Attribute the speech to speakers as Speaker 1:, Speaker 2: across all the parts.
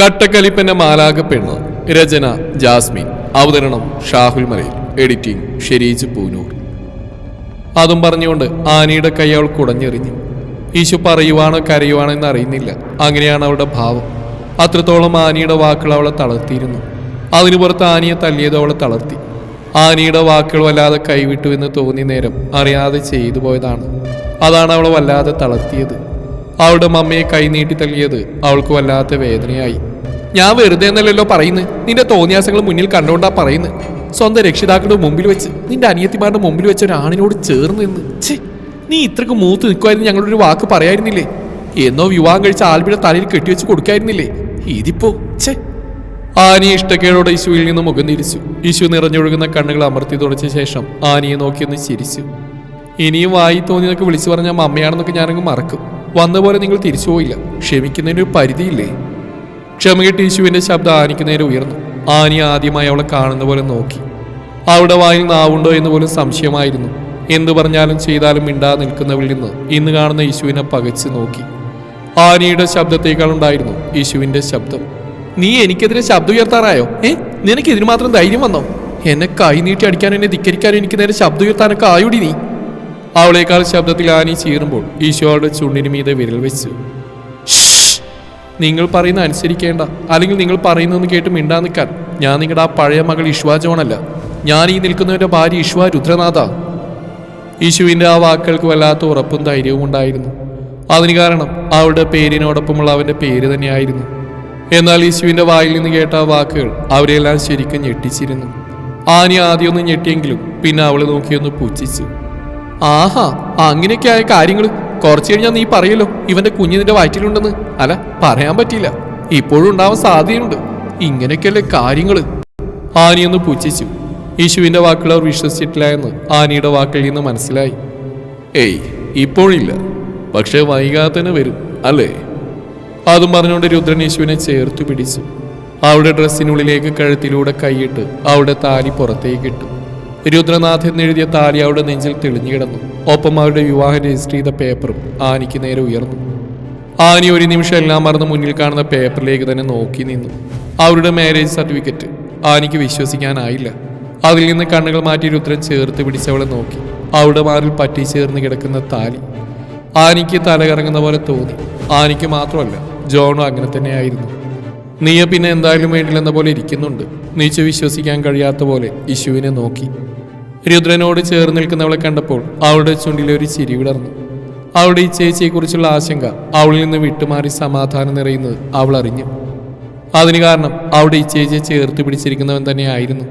Speaker 1: കട്ടക്കലിപ്പന്റെ മാലാക പെണ്ണ് രചന ജാസ്മിൻ. അവതരണം ഷാഹുൽ മലയിൽ. എഡിറ്റിംഗ് ഷെരീജ് പൂനൂർ. അതും പറഞ്ഞുകൊണ്ട് ആനയുടെ കൈ അവൾ കുടഞ്ഞെറിഞ്ഞു. ഈശു പറയുവാണോ കരയുവാണോ എന്ന് അറിയുന്നില്ല അങ്ങനെയാണ് അവളുടെ ഭാവം. അത്രത്തോളം ആനയുടെ വാക്കുകൾ അവളെ തളർത്തിയിരുന്നു. അതിനു പുറത്ത് ആനയെ തല്ലിയത് അവളെ തളർത്തി. ആനയുടെ വാക്കുകൾ വല്ലാതെ കൈവിട്ടു എന്ന് തോന്നിയ നേരം അറിയാതെ ചെയ്തു പോയതാണ്. അതാണ് അവളെ വല്ലാതെ തളർത്തിയത്. അവളുടെ മമ്മയെ കൈനീട്ടി തള്ളിയത് അവൾക്ക് വല്ലാത്ത വേദനയായി. ഞാൻ വെറുതെ എന്നല്ലല്ലോ പറയുന്നത് നിന്റെ തോന്നിയാസങ്ങൾ മുന്നിൽ കണ്ടുകൊണ്ടാ പറയുന്നത് സ്വന്തം രക്ഷിതാക്കളുടെ മുമ്പിൽ വെച്ച് നിന്റെ അനിയത്തിമാരുടെ മുമ്പിൽ വെച്ച് ഒരാണിനോട് ചേർന്ന് നിന്ന്. ഛേ നീ ഇത്രക്ക് മൂത്ത് നിൽക്കുമായിരുന്നു ഞങ്ങളൊരു വാക്ക് പറയായിരുന്നില്ലേ? എന്നോ വിവാഹം കഴിച്ച ആൽബിയുടെ തലയിൽ കെട്ടിവെച്ച് കൊടുക്കായിരുന്നില്ലേ? ഇതിപ്പോ ഛേ. ആനി ഇഷ്ടക്കേടോടെ ഈശുവിൽ നിന്ന് മുഖം തിരിച്ചു. ഈശു നിറഞ്ഞൊഴുകുന്ന കണ്ണുകൾ അമർത്തി തുടച്ച ശേഷം ആനിയെ നോക്കിയൊന്ന് ചിരിച്ചു. ഇനിയും വായി തോന്നിയതൊക്കെ വിളിച്ചു പറഞ്ഞാൽ അമ്മയാണെന്നൊക്കെ ഞാനങ്ങ് മറക്കും. വന്ന പോലെ നിങ്ങൾ തിരിച്ചു പോയില്ല. ക്ഷമിക്കുന്നതിന് ഒരു പരിധിയില്ലേ? ക്ഷമകെട്ട് യേശുവിന്റെ ശബ്ദം ആനിക്ക് നേരെ ഉയർന്നു. ആനി ആദ്യമായി അവളെ കാണുന്ന പോലെ നോക്കി. അവളുടെ വായിൽ നാവുണ്ടോ എന്ന് പോലും സംശയമായിരുന്നു. എന്തു പറഞ്ഞാലും ചെയ്താലും മിണ്ടാതെ നിൽക്കുന്നവളിൽ നിന്ന് ഇന്ന് കാണുന്ന യേശുവിനെ പകച്ച് നോക്കി. ആനിയുടെ ശബ്ദത്തേക്കാളുണ്ടായിരുന്നു യേശുവിന്റെ ശബ്ദം. നീ എനിക്കെതിരെ ശബ്ദം ഉയർത്താറായോ? ഏ? നിനക്ക് ഇതിന് മാത്രം ധൈര്യം വന്നോ? എന്നെ കൈ നീട്ടി അടിക്കാനും എന്നെ ധിക്കരിക്കാനും എനിക്ക് നേരെ ശബ്ദം ഉയർത്താനൊക്കെ ആയുടി നീ? അവളേക്കാൾ ശബ്ദത്തിൽ ആനി ചീറുമ്പോൾ ഈശോ അവളുടെ ചുണ്ടിന് മീതെ വിരൽ വെച്ചു നിങ്ങൾ പറയുന്ന അനുസരിക്കേണ്ട. അല്ലെങ്കിൽ നിങ്ങൾ പറയുന്നതെന്ന് കേട്ട് മിണ്ടാ നിൽക്കാൻ. ഞാൻ നിങ്ങളുടെ ആ പഴയ മകൾ ഇഷ്വാ ജോണല്ല ഞാൻ ഈ നിൽക്കുന്നവന്റെ ഭാര്യ ഇഷ്വാ രുദ്രനാഥ. യേശുവിന്റെ ആ വാക്കുകൾക്ക് വല്ലാത്ത ഉറപ്പും ധൈര്യവും ഉണ്ടായിരുന്നു. അതിന് കാരണം അവളുടെ പേരിനോടൊപ്പമുള്ള അവന്റെ പേര് തന്നെയായിരുന്നു. എന്നാൽ യേശുവിന്റെ വായിൽ നിന്ന് കേട്ട ആ വാക്കുകൾ അവരെല്ലാം ശരിക്കും ഞെട്ടിച്ചിരുന്നു. ആനി ആദ്യമൊന്ന് ഞെട്ടിയെങ്കിലും പിന്നെ അവളെ നോക്കിയൊന്ന് പുച്ഛിച്ചു ആഹാ അങ്ങനെയൊക്കെ ആയ കാര്യങ്ങൾ കുറച്ചു കഴിഞ്ഞാൽ നീ പറയല്ലോ ഇവന്റെ കുഞ്ഞ് നിന്റെ വയറ്റിലുണ്ടെന്ന്. അല്ല പറയാൻ പറ്റിയില്ല. ഇപ്പോഴും ഉണ്ടാവാൻ സാധ്യതയുണ്ട്. ഇങ്ങനെയൊക്കെയല്ലേ കാര്യങ്ങൾ ആനിയൊന്ന് പുച്ഛിച്ചു. യേശുവിന്റെ വാക്കുകൾ അവർ വിശ്വസിച്ചിട്ടില്ല എന്ന് ആനിയുടെ വാക്കിൽ നിന്ന് മനസ്സിലായി. ഏയ് ഇപ്പോഴില്ല. പക്ഷേ വൈകാതെ തന്നെ വരും അല്ലേ? അതും പറഞ്ഞുകൊണ്ട് രുദ്രൻ യേശുവിനെ ചേർത്ത് പിടിച്ചു. അവളുടെ ഡ്രസ്സിനുള്ളിലേക്ക് കഴുത്തിലൂടെ കൈയിട്ട് അവളുടെ താലി പുറത്തേക്ക് ഇട്ടു. രുദ്രനാഥ് എഴുതിയ താലി അവളുടെ നെഞ്ചിൽ തെളിഞ്ഞു കിടന്നു. ഒപ്പം അവരുടെ വിവാഹം രജിസ്റ്റർ ചെയ്ത പേപ്പറും ആനിക്ക് നേരെ ഉയർന്നു. ആനി ഒരു നിമിഷം എല്ലാം മറന്ന് മുന്നിൽ കാണുന്ന പേപ്പറിലേക്ക് തന്നെ നോക്കി നിന്നു. അവരുടെ മാരേജ് സർട്ടിഫിക്കറ്റ് ആനിക്ക് വിശ്വസിക്കാനായില്ല. അതിൽ നിന്ന് കണ്ണുകൾ മാറ്റി രുദ്രൻ ചേർത്ത് പിടിച്ചവളെ നോക്കി. അവളുടെ മാറിൽ പറ്റി ചേർന്ന് കിടക്കുന്ന താലി. ആനിക്ക് തലകറങ്ങുന്ന പോലെ തോന്നി. ആനിക്ക് മാത്രമല്ല ജോണും അങ്ങനെ തന്നെയായിരുന്നു. നീയ പിന്നെ എന്തായാലും വേണ്ടില്ലെന്ന പോലെ ഇരിക്കുന്നുണ്ട്. നീച്ച വിശ്വസിക്കാൻ കഴിയാത്ത പോലെ യിശുവിനെ നോക്കി. രുദ്രനോട് ചേർന്ന് നിൽക്കുന്നവളെ കണ്ടപ്പോൾ അവളുടെ ചുണ്ടിലെ ഒരു ചിരി വിടർന്നു. അവളുടെ ഈ ചേച്ചിയെക്കുറിച്ചുള്ള ആശങ്ക അവളിൽ നിന്ന് വിട്ടുമാറി സമാധാനം നിറയുന്നത് അവൾ അറിഞ്ഞു. അതിന് കാരണം അവിടെ ഈ ചേച്ചിയെ ചേർത്ത് പിടിച്ചിരിക്കുന്നവൻ തന്നെയായിരുന്നു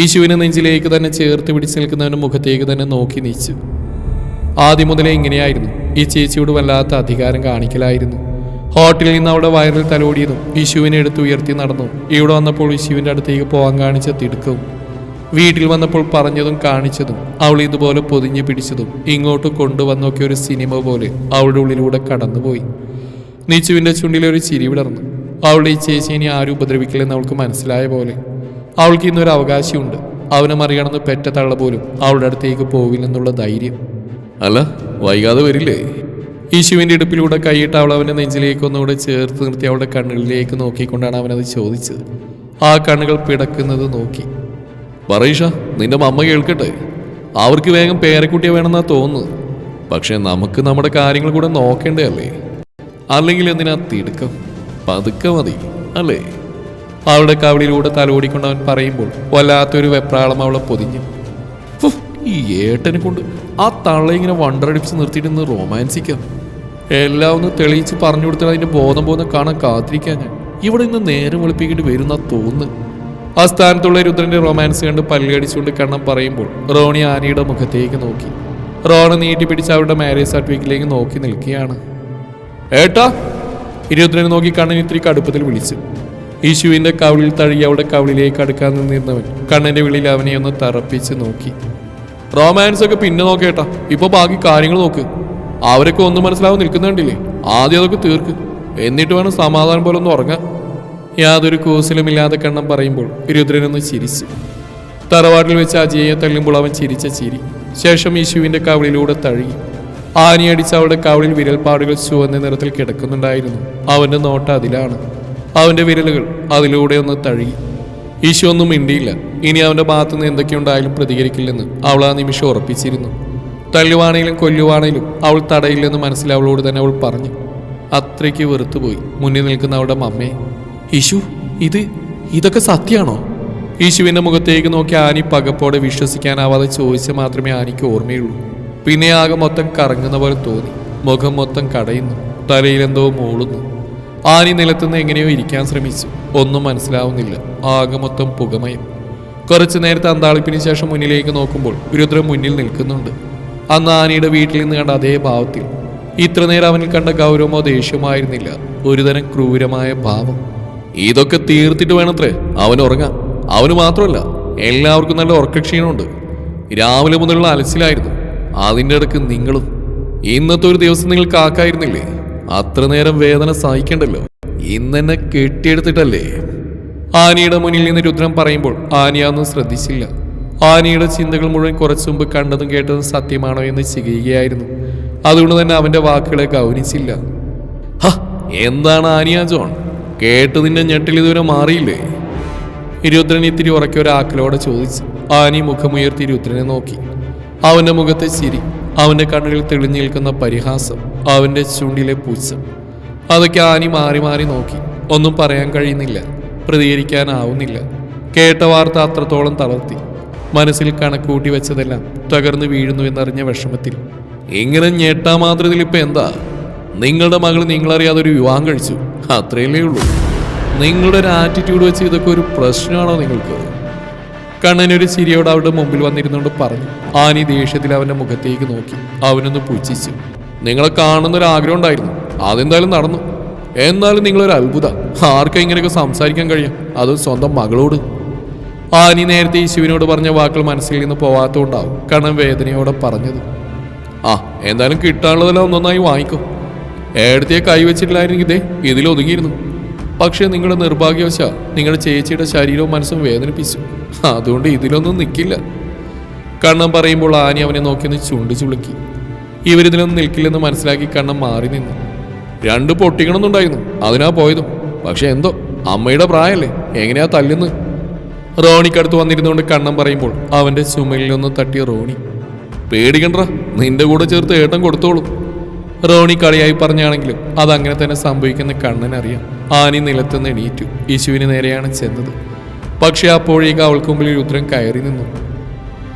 Speaker 1: യേശുവിനെ നെഞ്ചിലേക്ക് തന്നെ ചേർത്ത് പിടിച്ച് നിൽക്കുന്നവന് മുഖത്തേക്ക് തന്നെ നോക്കി നീച്ചു. ആദ്യം മുതലേ ഇങ്ങനെയായിരുന്നു. ഈ ചേച്ചിയോട് വല്ലാത്ത അധികാരം കാണിക്കലായിരുന്നു. ഹോട്ടലിൽ നിന്ന് അവിടെ വയറിൽ തലോടിയതും വിഷുവിനെ എടുത്ത് ഉയർത്തി നടന്നു. ഇവിടെ വന്നപ്പോൾ വിഷുവിന്റെ അടുത്തേക്ക് പോകാൻ കാണിച്ച തിടുക്കവും വീട്ടിൽ വന്നപ്പോൾ പറഞ്ഞതും കാണിച്ചതും. അവൾ ഇതുപോലെ പൊതിഞ്ഞു പിടിച്ചതും. ഇങ്ങോട്ട് കൊണ്ടുവന്നൊക്കെ ഒരു സിനിമ പോലെ അവളുടെ ഉള്ളിലൂടെ കടന്നുപോയി. നീച്ചുവിന്റെ ചുണ്ടിലെ ഒരു ചിരി വിടർന്നു. അവളുടെ ഈ ചേച്ചി ഇനി ആരും ഉപദ്രവിക്കില്ലെന്ന് അവൾക്ക് മനസ്സിലായ പോലെ. അവൾക്ക് ഇന്നൊരു അവകാശമുണ്ട് അവനെ മറികടന്ന് പെറ്റ തള്ള പോലും അവളുടെ അടുത്തേക്ക് പോവില്ലെന്നുള്ള ധൈര്യം. അല്ല വൈകാതെ വരില്ലേ? യേശുവിന്റെ ഇടുപ്പിലൂടെ കൈയിട്ട് അവൾ അവന്റെ നെഞ്ചിലേക്ക് ഒന്നുകൂടെ ചേർത്ത് നിർത്തി അവളുടെ കണ്ണുകളിലേക്ക് നോക്കിക്കൊണ്ടാണ് അവനത് ചോദിച്ചത്. ആ കണ്ണുകൾ പിടക്കുന്നത് നോക്കി. പറയുഷ നിന്റെ മമ്മ കേൾക്കട്ടെ. അവർക്ക് വേഗം പേരക്കുട്ടിയെ വേണമെന്നാ തോന്നുന്നത്. പക്ഷെ നമുക്ക് നമ്മുടെ കാര്യങ്ങൾ കൂടെ നോക്കേണ്ടതല്ലേ? അല്ലെങ്കിൽ എന്തിനാ തിടുക്കം? പതുക്കെ മതി അല്ലേ? അവളുടെ കവിളിലൂടെ തലോടിക്കൊണ്ട് അവൻ പറയുമ്പോൾ വല്ലാത്തൊരു വെപ്രാളം അവളെ പൊതിഞ്ഞു. ഈ ഏട്ടനെ കൊണ്ട് ആ തള്ള ഇങ്ങനെ ഇന്ന് റൊമാൻസിക്കാം എല്ലാം ഒന്ന് തെളിയിച്ച് പറഞ്ഞു കൊടുത്താൽ അതിന്റെ ബോധം പോകുന്ന കാണാൻ കാത്തിരിക്കാൻ ഞാൻ. ഇവിടെ നിന്ന് നേരം വെളുപ്പിക്കേണ്ടി വരുന്ന തോന്നുന്നു. ആ സ്ഥാനത്തുള്ള രുദ്രന്റെ റൊമാൻസ് കണ്ട് പല്ലടിച്ചുകൊണ്ട് കണ്ണം പറയുമ്പോൾ റോണി ആനയുടെ മുഖത്തേക്ക് നോക്കി. റോണ നീട്ടി പിടിച്ച് അവരുടെ മാരേജ് സർട്ടിഫിക്കറ്റിലേക്ക് നോക്കി നിൽക്കുകയാണ്. ഏട്ടാ! ഇരുദ്രനെ നോക്കി കണ്ണൻ ഇത്തിരി കടുപ്പത്തിൽ വിളിച്ചു. യേശുവിന്റെ കവിളിൽ തഴുകി അവിടെ കവിളിലേക്ക് അടുക്കാൻ നിന്നിരുന്നവൻ കണ്ണന്റെ വിളിയിൽ അവനെ ഒന്ന് തറപ്പിച്ച് നോക്കി. റൊമാൻസ് ഒക്കെ പിന്നെ നോക്കേട്ടാ ഇപ്പൊ ബാക്കി കാര്യങ്ങൾ നോക്ക്. അവരൊക്കെ ഒന്നും മനസ്സിലാവും നിൽക്കുന്നുണ്ടില്ലേ ആദ്യം അതൊക്കെ തീർക്ക്. എന്നിട്ട് വേണം സമാധാനം പോലെ ഒന്ന് ഉറങ്ങാൻ. യാതൊരു കൂസലുമില്ലാതെ കണ്ണം പറയുമ്പോൾ രുദ്രനൊന്ന് ചിരിച്ചു. തറവാട്ടിൽ വെച്ച് അജയെ തള്ളുമ്പോൾ അവൻ ചിരിച്ച ചിരി. ശേഷം യേശുവിന്റെ കവിളിലൂടെ തഴുകി. ആനിയടിച്ച് അവളുടെ കവിളിൽ വിരൽപ്പാടുകൾ ചുവന്ന നിറത്തിൽ കിടക്കുന്നുണ്ടായിരുന്നു. അവന്റെ നോട്ട അതിലാണ്. അവന്റെ വിരലുകൾ അതിലൂടെ ഒന്ന് തഴുകി. ഈശോ ഒന്നും മിണ്ടിയില്ല. ഇനി അവന്റെ ഭാഗത്തുനിന്ന് എന്തൊക്കെയുണ്ടായാലും പ്രതികരിക്കില്ലെന്ന് അവൾ ആ നിമിഷം ഉറപ്പിച്ചിരുന്നു. തല്ലുവാണേലും കൊല്ലുവാണേലും അവൾ തടയില്ലെന്ന് മനസ്സിൽ അവളോട് തന്നെ അവൾ പറഞ്ഞു. അത്രയ്ക്ക് വെറുത്തുപോയി. മുന്നിൽ നിൽക്കുന്ന അവളുടെ മമ്മയെ യേശു ഇത് ഇതൊക്കെ സത്യമാണോ? യേശുവിന്റെ മുഖത്തേക്ക് നോക്കി ആനി പകപ്പോടെ വിശ്വസിക്കാനാവാതെ ചോദിച്ച മാത്രമേ ആനിക്ക് ഓർമ്മയുള്ളൂ. പിന്നെ ആകെ മൊത്തം കറങ്ങുന്ന പോലെ തോന്നി. മുഖം മൊത്തം കടയുന്നു തലയിലെന്തോ മൂളുന്നു. ആനി നിലത്തുനിന്ന് എങ്ങനെയോ ഇരിക്കാൻ ശ്രമിച്ചു. ഒന്നും മനസ്സിലാവുന്നില്ല. ആകെ മൊത്തം പുകമയം. കുറച്ചു നേരത്തെ അന്താളിപ്പിന് ശേഷം മുന്നിലേക്ക് നോക്കുമ്പോൾ രുദ്രം മുന്നിൽ നിൽക്കുന്നുണ്ട്. അന്ന് ആനയുടെ വീട്ടിൽ നിന്ന് കണ്ട അതേ ഭാവത്തിൽ. ഇത്ര നേരം അവനിൽ കണ്ട ഗൗരവമോ ദേഷ്യമായിരുന്നില്ല ഒരുതരം ക്രൂരമായ ഭാവം. ഇതൊക്കെ തീർത്തിട്ട് വേണത്രേ അവൻ ഉറങ്ങാൻ അവന് മാത്രമല്ല എല്ലാവർക്കും നല്ല ഉറക്കക്ഷീണമുണ്ട്. രാവിലെ മുതലുള്ള അലച്ചിലായിരുന്നു. അതിന്റെ ഇടയ്ക്ക് നിങ്ങളും. ഇന്നത്തെ ഒരു ദിവസം നിങ്ങൾ കാക്കായിരുന്നില്ലേ? അത്ര നേരം വേദന സഹിക്കണ്ടല്ലോ. ഇന്നെന്നെ കെട്ടിയെടുത്തിട്ടല്ലേ? ആനിയുടെ മുന്നിൽ നിന്ന് രുദ്രം പറയുമ്പോൾ ആനിയാന്നും ശ്രദ്ധിച്ചില്ല. ആനിയുടെ ചിന്തകൾ മുഴുവൻ കുറച്ചു മുമ്പ് കണ്ടതും കേട്ടതും സത്യമാണോ എന്ന് ചികയുകയായിരുന്നു. അതുകൊണ്ട് തന്നെ അവന്റെ വാക്കുകളെ ഗൗനിച്ചില്ല. ഹ എന്താണ് ആനിയ ജോൺ? കേട്ടതിന്റെ ഞെട്ടിൽ ഇതുവരെ മാറിയില്ലേ? രുദ്രൻ ഇത്തിരി ഉറക്കെ ഒരു ആക്കലോടെ ചോദിച്ചു ആനി മുഖമുയർത്തി രുദ്രനെ നോക്കി. അവന്റെ മുഖത്തെ ചിരി അവന്റെ കണ്ണുകളിൽ തെളിഞ്ഞു നിൽക്കുന്ന പരിഹാസം അവന്റെ ചുണ്ടിലെ പൂച്ചം. അതൊക്കെ ആനി മാറി മാറി നോക്കി. ഒന്നും പറയാൻ കഴിയുന്നില്ല പ്രതികരിക്കാനാവുന്നില്ല. കേട്ട വാർത്ത അത്രത്തോളം തളർത്തി. മനസ്സിൽ കണക്കൂട്ടി വെച്ചതെല്ലാം തകർന്നു വീഴുന്നു എന്നറിഞ്ഞ വിഷമത്തിൽ. ഇങ്ങനെ ഞെട്ടാ മാത്രത്തിൽ ഇപ്പൊ എന്താ? നിങ്ങളുടെ മകൾ നിങ്ങളറിയാതെ ഒരു വിവാഹം കഴിച്ചു. അത്രയല്ലേ ഉള്ളൂ. നിങ്ങളുടെ ഒരു ആറ്റിറ്റ്യൂഡ് വെച്ച് ഇതൊക്കെ ഒരു പ്രശ്നമാണോ നിങ്ങൾക്ക്? കണ്ണനൊരു ചിരിയോട് അവരുടെ മുമ്പിൽ വന്നിരുന്നുകൊണ്ട് പറഞ്ഞു. ആനി ദേഷ്യത്തിൽ അവന്റെ മുഖത്തേക്ക് നോക്കി. അവനൊന്ന് പുച്ഛിച്ചു. നിങ്ങളെ കാണുന്ന ഒരു ആഗ്രഹം ഉണ്ടായിരുന്നു. അതെന്തായാലും നടന്നു. എന്നാലും നിങ്ങളൊരു അത്ഭുത. ആർക്കും ഇങ്ങനെയൊക്കെ സംസാരിക്കാൻ കഴിയും? അതും സ്വന്തം മകളോട്. ആനി നേരത്തെ യേശുവിനോട് പറഞ്ഞ വാക്കുകൾ മനസ്സിൽ നിന്ന് പോവാത്തതുകൊണ്ടാവും കണം വേദനയോടെ പറഞ്ഞത്. ആ എന്തായാലും കിട്ടാനുള്ളതെല്ലാം ഒന്നൊന്നായി വാങ്ങിക്കും. ഏടത്തെ കൈവച്ചിട്ടില്ലായിരുന്നെങ്കിൽ ഇതേ ഇതിലൊതുങ്ങിയിരുന്നു പക്ഷേ നിങ്ങളുടെ നിർഭാഗ്യവശാ നിങ്ങളുടെ ചേച്ചിയുടെ ശരീരവും മനസ്സും വേദനിപ്പിച്ചു. അതുകൊണ്ട് ഇതിലൊന്നും നിൽക്കില്ല. കണ്ണം പറയുമ്പോൾ ആനി അവനെ നോക്കി നോക്കിയൊന്ന് ചുണ്ടു ചുളുക്കി. ഇവരിതിലൊന്നും നിൽക്കില്ലെന്ന് മനസ്സിലാക്കി കണ്ണം മാറി നിന്നു. രണ്ട് പൊട്ടിക്കണമെന്നുണ്ടായിരുന്നു. അതിനാ പോയതും. പക്ഷെ എന്തോ അമ്മയുടെ പ്രായമല്ലേ? എങ്ങനെയാ തല്ലുന്ന് റോണിക്കടുത്ത് വന്നിരുന്നുകൊണ്ട് കണ്ണം പറയുമ്പോൾ അവന്റെ ചുമലിലൊന്ന് തട്ടിയ റോണി പേടിക്കണ്ട നിന്റെ കൂടെ ചേർത്ത് ഏട്ടം കൊടുത്തോളൂ. റോണി കളിയായി പറഞ്ഞാണെങ്കിലും അതങ്ങനെ തന്നെ സംഭവിക്കുന്ന കണ്ണനറിയാം ആനി നിലത്തുനിന്ന് എണീറ്റു. യേശുവിന് നേരെയാണ് ചെന്നത്. പക്ഷെ അപ്പോഴേക്ക് അവൾക്ക് മുമ്പിൽ രുദ്രൻ കയറി നിന്നു.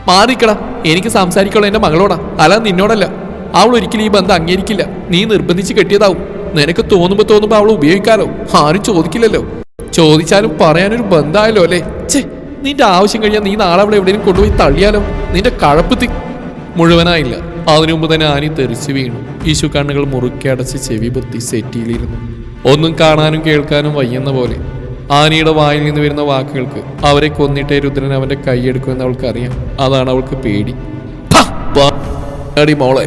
Speaker 1: മാറിക്കടാ എനിക്ക് സംസാരിക്കുള്ള എന്റെ മകളോടാ. അല്ല നിന്നോടല്ല. അവൾ ഒരിക്കലും ഈ ബന്ധം അംഗീകരിക്കില്ല. നീ നിർബന്ധിച്ച് കെട്ടിയതാവും. നിനക്ക് തോന്നുമ്പോ തോന്നുമ്പോ അവൾ ഉപയോഗിക്കാലോ? ആരും ചോദിക്കില്ലല്ലോ. ചോദിച്ചാലും പറയാനൊരു ബന്ധമായല്ലോ അല്ലേ? ഛേ നിന്റെ ആവശ്യം കഴിഞ്ഞാൽ നീ നാളെ അവിടെ എവിടെയും കൊണ്ടുപോയി തള്ളിയാലോ? നിന്റെ കഴപ്പ് തി മുഴുവനായില്ല. അതിനു മുമ്പ് തന്നെ ആനി തെറിച്ചു വീണു. ഈശു കണ്ണുകൾ മുറുക്കി അടച്ച് ചെവി പൊത്തി സെറ്റിയിലിരുന്നു. ഒന്നും കാണാനും കേൾക്കാനും വയ്യെന്ന പോലെ. ആനിയുടെ വായിൽ നിന്ന് വരുന്ന വാക്കുകൾക്ക് അവരെ കൊന്നിട്ടേ രുദ്രൻ അവന്റെ കൈയെടുക്കുമെന്ന് അവൾക്ക് അറിയാം അതാണ് അവൾക്ക് പേടി. മോളെ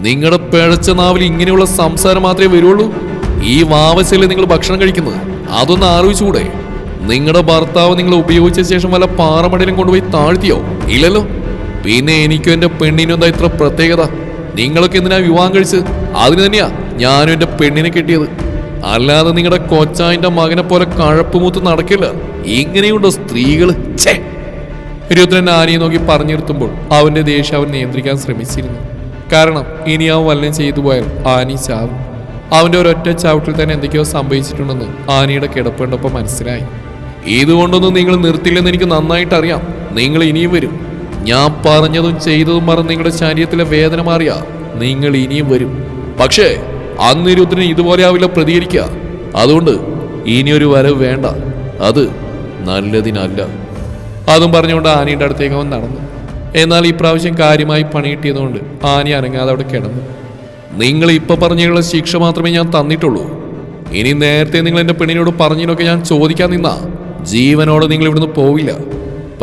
Speaker 1: നിങ്ങളുടെ പിഴച്ച നാവിൽ ഇങ്ങനെയുള്ള സംസാരം മാത്രമേ വരുള്ളൂ. ഈ വാവശല്ലേ നിങ്ങൾ ഭക്ഷണം കഴിക്കുന്നത്. അതൊന്ന് ആലോചിച്ചുകൂടെ? നിങ്ങളുടെ ഭർത്താവ് നിങ്ങൾ ഉപയോഗിച്ച ശേഷം വല്ല പാറമടയിലും കൊണ്ടുപോയി താഴ്ത്തിയോ? ഇല്ലല്ലോ. പിന്നെ എനിക്കും എന്റെ പെണ്ണിനും എന്താ ഇത്ര പ്രത്യേകത? നിങ്ങളൊക്കെ എന്തിനാ വിവാഹം കഴിച്ച്? അതിന് തന്നെയാ ഞാനും എന്റെ പെണ്ണിനെ കിട്ടിയത്. അല്ലാതെ നിങ്ങളുടെ കൊച്ചായിന്റെ മകനെ പോലെ കഴപ്പുമൂത്ത് നടക്കില്ല. ഇങ്ങനെയുണ്ടോ സ്ത്രീകൾ. ഛേ! രുദ്രൻ ആനയെ നോക്കി പറഞ്ഞു നിർത്തുമ്പോൾ അവന്റെ ദേഷ്യം അവൻ നിയന്ത്രിക്കാൻ ശ്രമിച്ചിരുന്നു. കാരണം ഇനി അവൻ വല്ലതും ചെയ്തു പോയാൽ ആനി ചാവും. അവന്റെ ഒരൊറ്റ ചവിട്ടിൽ തന്നെ എന്തൊക്കെയോ സംഭവിച്ചിട്ടുണ്ടെന്ന് ആനയുടെ കിടപ്പുണ്ടപ്പോൾ മനസ്സിലായി. ഇതുകൊണ്ടൊന്നും നിങ്ങൾ നിർത്തില്ലെന്ന് എനിക്ക് നന്നായിട്ട് അറിയാം. നിങ്ങൾ ഇനിയും വരും. ഞാൻ പറഞ്ഞതും ചെയ്തതും മറന്ന് നിങ്ങളുടെ ശരീരത്തിലെ വേദന മാറിയ. നിങ്ങൾ ഇനിയും വരും. പക്ഷേ അന്നിരുദ്ധന് ഇതുപോലെ ആവില്ല പ്രതികരിക്കുക. അതുകൊണ്ട് ഇനിയൊരു വരവ് വേണ്ട. അത് നല്ലതിനല്ല. അതും പറഞ്ഞുകൊണ്ട് ആനയുടെ അടുത്തേക്ക് അവൻ നടന്നു. എന്നാൽ ഈ പ്രാവശ്യം കാര്യമായി പണിയിട്ടിയതുകൊണ്ട് ആനി അനങ്ങാതെ അവിടെ കിടന്നു. നിങ്ങൾ ഇപ്പൊ പറഞ്ഞുള്ള ശിക്ഷ മാത്രമേ ഞാൻ തന്നിട്ടുള്ളൂ. ഇനി നേരത്തെ നിങ്ങൾ എന്റെ പെണ്ണിനോട് പറഞ്ഞതിനൊക്കെ ഞാൻ ചോദിക്കാൻ നിന്ന. ജീവനോടെ നിങ്ങൾ ഇവിടുന്ന് പോവില്ല.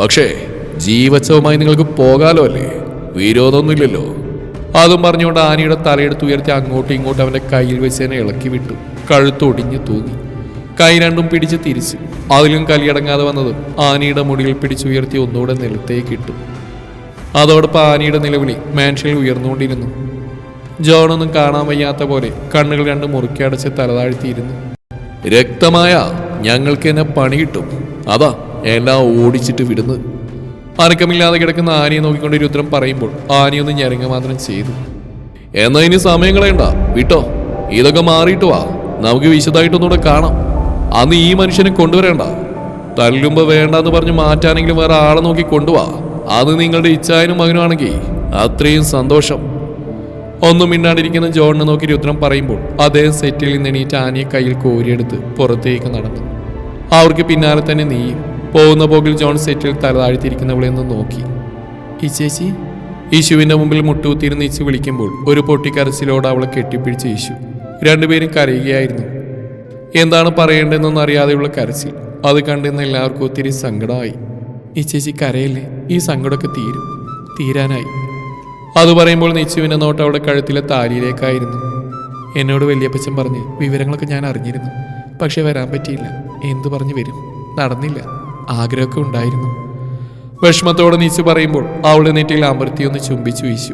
Speaker 1: പക്ഷേ ജീവച്ചവുമായി നിങ്ങൾക്ക് പോകാലോ അല്ലേ? വിരോധമൊന്നുമില്ലല്ലോ. അതും പറഞ്ഞുകൊണ്ട് ആനയുടെ തലയെടുത്ത് ഉയർത്തി അങ്ങോട്ടും ഇങ്ങോട്ടും അവന്റെ കയ്യിൽ വെച്ച് തന്നെ ഇളക്കി വിട്ടു. കഴുത്തൊടിഞ്ഞ് തൂങ്ങി. കൈ രണ്ടും പിടിച്ച് തിരിച്ചു. അതിലും കലിയടങ്ങാതെ വന്നത് ആനയുടെ മുടിയിൽ പിടിച്ചുയർത്തി ഒന്നുകൂടെ നിലത്തേക്ക് ഇട്ടു. അതോടൊപ്പം ആനയുടെ നിലവിളി മാൻഷനിൽ ഉയർന്നുകൊണ്ടിരുന്നു. ജോണൊന്നും കാണാൻ വയ്യാത്ത പോലെ കണ്ണുകൾ രണ്ട് മുറുക്കി അടച്ച് തലതാഴ്ത്തിയിരുന്നു. രക്തമായ ഞങ്ങൾക്ക് എന്നെ പണി കിട്ടും. അതാ എല്ലാം ഓടിച്ചിട്ട് വിടുന്നു. അനക്കമില്ലാതെ കിടക്കുന്ന ആനയെ നോക്കിക്കൊണ്ട് രുദ്രം പറയുമ്പോൾ ആനയൊന്ന് ഞെരങ്ങ മാത്രം ചെയ്തു. എന്നാ ഇനി സമയം കളയണ്ട. വിട്ടോ? ഇതൊക്കെ മാറിയിട്ട് വാ. നമുക്ക് വിശദമായിട്ടൊന്നുകൂടെ കാണാം. അന്ന് ഈ മനുഷ്യനെ കൊണ്ടുവരേണ്ട. തല്ലുമ്പോ വേണ്ടെന്ന് പറഞ്ഞ് മാറ്റാനെങ്കിലും വേറെ ആളെ നോക്കി കൊണ്ടുപോവാ അത് നിങ്ങളുടെ ഇച്ഛായനും മകനുമാണെങ്കിൽ അത്രയും സന്തോഷം. ഒന്നും മിണ്ടാണ്ടിരിക്കുന്ന ജോണിനെ നോക്കി രുദ്രം പറയുമ്പോൾ അദ്ദേഹം സെറ്റിൽ നിന്ന് എണീറ്റ് ആനയെ കയ്യിൽ കോരിയെടുത്ത് പുറത്തേക്ക് നടന്നു. അവർക്ക് പിന്നാലെ തന്നെ നീ പോകുന്ന പോകിൽ ജോൺ സെറ്റിൽ തലതാഴ്ത്തിയിരിക്കുന്നവളെ ഒന്ന് നോക്കി. ഈ ചേച്ചി യേശുവിന്റെ മുമ്പിൽ മുട്ടുകുത്തിയിരുന്ന് ഇച്ചു വിളിക്കുമ്പോൾ ഒരു പൊട്ടിക്കരച്ചിലോട് അവളെ കെട്ടിപ്പിടിച്ച് യേശു രണ്ടുപേരും കരയുകയായിരുന്നു. എന്താണ് പറയേണ്ടതെന്നൊന്നും അറിയാതെയുള്ള കരച്ചിൽ. അത് കണ്ടിരുന്ന എല്ലാവർക്കും ഒത്തിരി സങ്കടമായി. ഈ ചേച്ചി കരയല്ലേ? ഈ സങ്കടമൊക്കെ തീരും. തീരാനായി. അത് പറയുമ്പോൾ നിച്ചുവിന്റെ നോട്ട് അവിടെ കഴുത്തിലെ താലിയിലേക്കായിരുന്നു. എന്നോട് വലിയപ്പച്ചൻ പറഞ്ഞ് വിവരങ്ങളൊക്കെ ഞാൻ അറിഞ്ഞിരുന്നു. പക്ഷേ വരാൻ പറ്റിയില്ല. എന്തു പറഞ്ഞു വരും? നടന്നില്ല. ആഗ്രഹമൊക്കെ ഉണ്ടായിരുന്നു. വിഷമത്തോടെ നീച്ചു പറയുമ്പോൾ അവളുടെ നെറ്റിയിൽ ഒന്ന് ചുംബിച്ചു വീശു.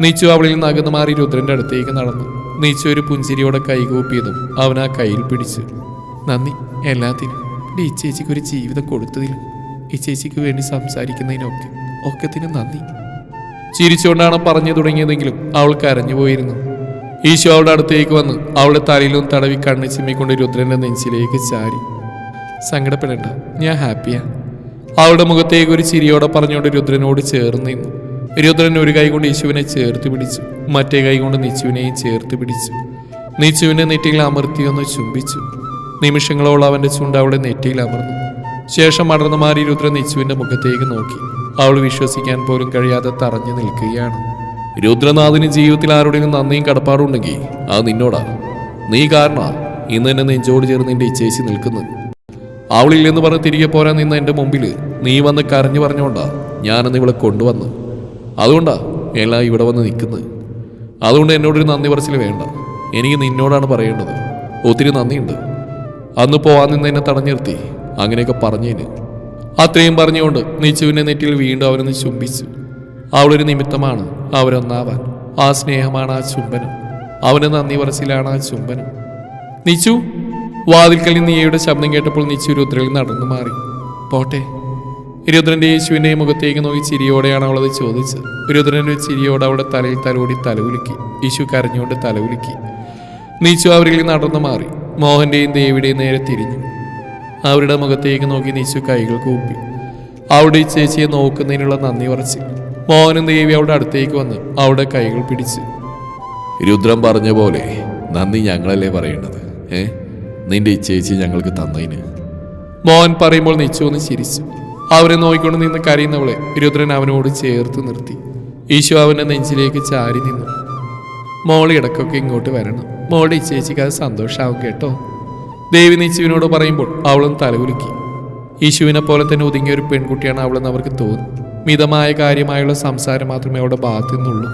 Speaker 1: നീച്ചു അവളിൽ നിന്ന് അകന്നു മാറി രുദ്രന്റെ അടുത്തേക്ക് നടന്നു. നീച്ചു ഒരു പുഞ്ചിരിയോടെ കൈകൂപ്പിയതും അവൻ ആ കയ്യിൽ പിടിച്ചു. നന്ദി എല്ലാത്തിനും. എന്റെ ഈ ചേച്ചിക്ക് ഒരു ജീവിതം കൊടുത്തതിലും ഈ ചേച്ചിക്ക് വേണ്ടി സംസാരിക്കുന്നതിനൊക്കെ. ഒക്കത്തിനും നന്ദി. ചിരിച്ചുകൊണ്ടാണ് പറഞ്ഞു തുടങ്ങിയതെങ്കിലും അവൾ കരഞ്ഞുപോയിരുന്നു ഈശോ അവളുടെ അടുത്തേക്ക് വന്ന് അവളുടെ തലയിലും തടവി കണ്ണ് ചിമ്മിക്കൊണ്ട് രുദ്രന്റെ നെഞ്ചിലേക്ക് ചാരി. സങ്കടപ്പെടേണ്ട ഞാൻ ഹാപ്പിയാ. അവളുടെ മുഖത്തേക്ക് ഒരു ചിരിയോടെ പറഞ്ഞുകൊണ്ട് രുദ്രനോട് ചേർന്ന് നിന്നു. രുദ്രൻ ഒരു കൈ കൊണ്ട് യേശുവിനെ ചേർത്ത് പിടിച്ചു മറ്റേ കൈ കൊണ്ട് നിച്ചുവിനെയും ചേർത്ത് പിടിച്ചു. നിച്ചുവിനെ നെറ്റിയിൽ അമർത്തിയൊന്ന് ചുംബിച്ചു. നിമിഷങ്ങളോളം അവന്റെ ചുണ്ട് അവളുടെ നെറ്റിയിൽ അമർന്നു. ശേഷം അടർന്നു മാറി രുദ്രൻ നിച്ചുവിന്റെ മുഖത്തേക്ക് നോക്കി. അവൾ വിശ്വസിക്കാൻ പോലും കഴിയാതെ തറഞ്ഞു നിൽക്കുകയാണ്. രുദ്രനാഥിന് ജീവിതത്തിൽ ആരുടെയും നന്ദിയും കടപ്പാടുണ്ടെങ്കിൽ അത് നിന്നോടാ നീ കാരണ ഇന്ന് എന്നെ നെഞ്ചോട് ചേർന്ന് നിന്റെ ഇച്ചേച്ചി നിൽക്കുന്നത്. അവളില്ലെന്ന് പറഞ്ഞ് തിരികെ പോരാൻ നിന്ന എന്റെ മുമ്പിൽ നീ വന്ന് കരഞ്ഞു പറഞ്ഞോണ്ടാ ഞാനന്ന് ഇവളെ കൊണ്ടുവന്നു അതുകൊണ്ടാ എല്ലാം ഇവിടെ വന്ന് നിൽക്കുന്നത്. അതുകൊണ്ട് എന്നോടൊരു നന്ദി പറച്ചിൽ വേണ്ട. എനിക്ക് നിന്നോടാണ് പറയേണ്ടത്. ഒത്തിരി നന്ദിയുണ്ട്. അന്ന് പോവാൻ നിന്ന് എന്നെ തടഞ്ഞു നിർത്തി. അങ്ങനെയൊക്കെ പറഞ്ഞേന്. അത്രയും പറഞ്ഞുകൊണ്ട് നിച്ചുവിന്റെ നെറ്റിൽ വീണ്ടും അവരൊന്ന് ചുംബിച്ചു. അവളൊരു നിമിത്തമാണ് അവരൊന്നാവാൻ. ആ സ്നേഹമാണ് ആ ചുംബനം. അവന് നന്ദി പറച്ചിലാണ് ആ ചുംബനം. നിച്ചു വാതിൽക്കൽ നിന്ന് നീയുടെ ശബ്ദം കേട്ടപ്പോൾ നിച്ചു രുദ്രയിൽ നടന്നു മാറി. പോട്ടെ. രുദ്രന്റെ യേശുവിന്റെ മുഖത്തേക്ക് നോക്കി ചിരിയോടെയാണ് അവളത് ചോദിച്ചത്. രുദ്രൻ ഒരു ചിരിയോടെ അവളുടെ തലയിൽ തലോടി തലവുലുക്കി യേശു കരഞ്ഞുകൊണ്ട് തലവുലുക്കി നീച്ചു അവരിൽ നടന്നു മാറി. മോഹന്റെയും ദേവിയുടെയും നേരെ തിരിഞ്ഞു. അവരുടെ മുഖത്തേക്ക് നോക്കി നീശു കൈകൾ കൂപ്പി. അവിടെ ചേച്ചിയെ നോക്കുന്നതിനുള്ള നന്ദി പറച്ച്. മോഹനും ദേവി അവളുടെ അടുത്തേക്ക് വന്ന് അവിടെ കൈകൾ പിടിച്ച്. രുദ്രം പറഞ്ഞ പോലെ നന്ദി ഞങ്ങളല്ലേ പറയേണ്ടത്? ഏ? നിന്റെ ഈ ചേച്ചി ഞങ്ങൾക്ക് തന്നതിന്. മോഹൻ പറയുമ്പോൾ നിച്ചു ഒന്ന് ചിരിച്ചു. അവരെ നോക്കിക്കൊണ്ട് നിന്ന് കരയുന്നവളെ രുദ്രൻ അവനോട് ചേർത്ത് നിർത്തി. ഈശോ അവന്റെ നെഞ്ചിലേക്ക് ചാരി നിന്നു. മോളി ഇടയ്ക്കൊക്കെ ഇങ്ങോട്ട് വരണം. മോളുടെ ഈ ചേച്ചിക്ക് അത് സന്തോഷമാവും കേട്ടോ. ദേവി നിച്ചുവിനോട് പറയുമ്പോൾ അവളും തലകുലുക്കി. യേശുവിനെ പോലെ തന്നെ ഒതുങ്ങിയ ഒരു പെൺകുട്ടിയാണ് അവളെന്ന് അവർക്ക് തോന്നി. മിതമായ കാര്യമായുള്ള സംസാരം മാത്രമേ അവളുടെ ഭാഗത്തു നിന്നുള്ളൂ.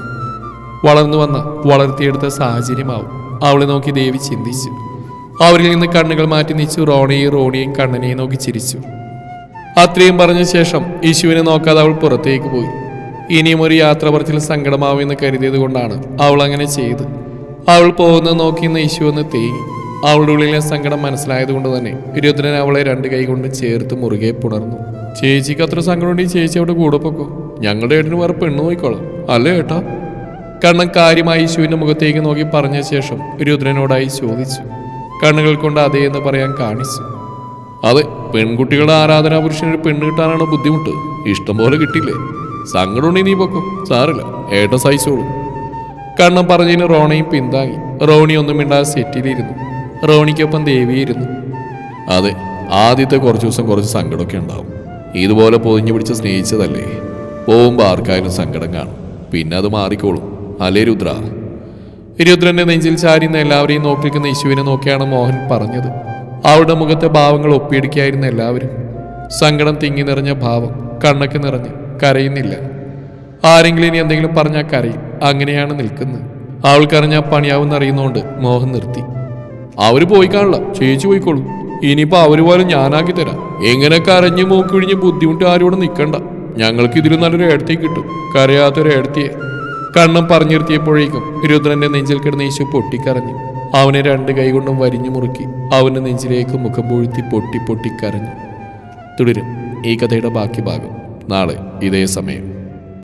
Speaker 1: വളർന്നു വന്ന വളർത്തിയെടുത്ത സാഹചര്യമാവും. അവളെ നോക്കി ദേവി ചിന്തിച്ചു. അവരിൽ നിന്ന് കണ്ണുകൾ മാറ്റി നീച്ചു റോണിയെയും റോണിയെയും കണ്ണനെയും നോക്കി ചിരിച്ചു. അത്രയും പറഞ്ഞ ശേഷം യേശുവിനെ നോക്കാതെ അവൾ പുറത്തേക്ക് പോയി. ഇനിയും ഒരു യാത്ര പറച്ചിൽ സങ്കടമാവുമെന്ന് കരുതിയത് കൊണ്ടാണ് അവൾ അങ്ങനെ ചെയ്ത് അവൾ പോകുന്നത് നോക്കി നിന്ന് യേശു ഒന്ന് തേങ്ങി. അവളുടെ ഉള്ളിലെ സങ്കടം മനസ്സിലായത് കൊണ്ട് തന്നെ രുദ്രൻ അവളെ രണ്ട് കൈ കൊണ്ട് ചേർത്ത് മുറുകെ പുണർന്നു. ചേച്ചിക്ക് അത്ര സങ്കടമുണ്ടെങ്കിൽ ചേച്ചി അവിടെ കൂടെ പൊക്കോ. ഞങ്ങളുടെ ഏട്ടന് വേറെ പെണ്ണു നോക്കിക്കോളാം. അല്ലേ ഏട്ടാ? കണ്ണൻ കാര്യമായി യേശുവിന്റെ മുഖത്തേക്ക് നോക്കി പറഞ്ഞ ശേഷം രുദ്രനോടായി ചോദിച്ചു. കണ്ണുകൾ കൊണ്ട് അതേ എന്ന് പറയാൻ കാണിച്ചു. അതെ പെൺകുട്ടികളുടെ ആരാധനാ പുരുഷന് പെണ്ണ് കിട്ടാനാണ് ബുദ്ധിമുട്ട്. ഇഷ്ടം പോലെ കിട്ടില്ലേ സങ്കടമുണ്ടെങ്കിൽ നീ പൊക്കും. സാറില്ല ഏട്ടൻ സഹിച്ചോളൂ. കണ്ണൻ പറഞ്ഞതിന് റോണയും പിന്താങ്ങി. റോണി ഒന്നും മിണ്ടാതെ സെറ്റിലിരുന്നു റോണിക്കൊപ്പം ദേവിയായിരുന്നു അതെ ആദ്യത്തെ കുറച്ച് ദിവസം കുറച്ച് സങ്കടമൊക്കെ ഉണ്ടാവും. ഇതുപോലെ പൊതിഞ്ഞു പിടിച്ച് സ്നേഹിച്ചതല്ലേ? പോകുമ്പോൾ ആർക്കായാലും സങ്കടം കാണും. പിന്നെ അത് മാറിക്കോളും. അല്ലേ രുദ്ര? രുദ്രന്റെ നെഞ്ചിൽ ചാരിയുന്ന എല്ലാവരെയും നോക്കിക്കുന്ന യേശുവിനെ നോക്കിയാണ് മോഹൻ പറഞ്ഞത്. അവളുടെ മുഖത്തെ ഭാവങ്ങൾ ഒപ്പിയെടുക്കുകയായിരുന്നു എല്ലാവരും. സങ്കടം തിങ്ങി നിറഞ്ഞ ഭാവം കണ്ണൊക്കെ നിറഞ്ഞ് കരയുന്നില്ല. ആരെങ്കിലും ഇനി എന്തെങ്കിലും പറഞ്ഞാൽ കരയും. അങ്ങനെയാണ് നിൽക്കുന്നത്. അവൾക്കറിഞ്ഞാൽ പണിയാവുന്ന അറിയുന്നതുകൊണ്ട് മോഹൻ നിർത്തി. അവർ പോയി കാണില്ല ചേച്ചി പോയിക്കോളൂ. ഇനിയിപ്പോ അവർ പോലും ഞാനാക്കി തരാം. എങ്ങനെ കരഞ്ഞു മൂക്കിഴിഞ്ഞ് ബുദ്ധിമുട്ട് ആരോട് നിൽക്കണ്ട ഞങ്ങൾക്ക് ഇതിലും നല്ലൊരു ഏടത്തി കിട്ടും. കരയാത്തൊരു ഏടത്തിയെ. കണ്ണം പറഞ്ഞിരുത്തിയപ്പോഴേക്കും രുദ്രന്റെ നെഞ്ചിൽ കിടന്ന് യേശു പൊട്ടിക്കരഞ്ഞു. അവനെ രണ്ട് കൈകൊണ്ടും വരിഞ്ഞു മുറുക്കി അവന്റെ നെഞ്ചിലേക്ക് മുഖം പൊഴുത്തി പൊട്ടി പൊട്ടി കരഞ്ഞു. തുടരും ഈ കഥയുടെ ബാക്കി ഭാഗം. നാളെ ഇതേ സമയം.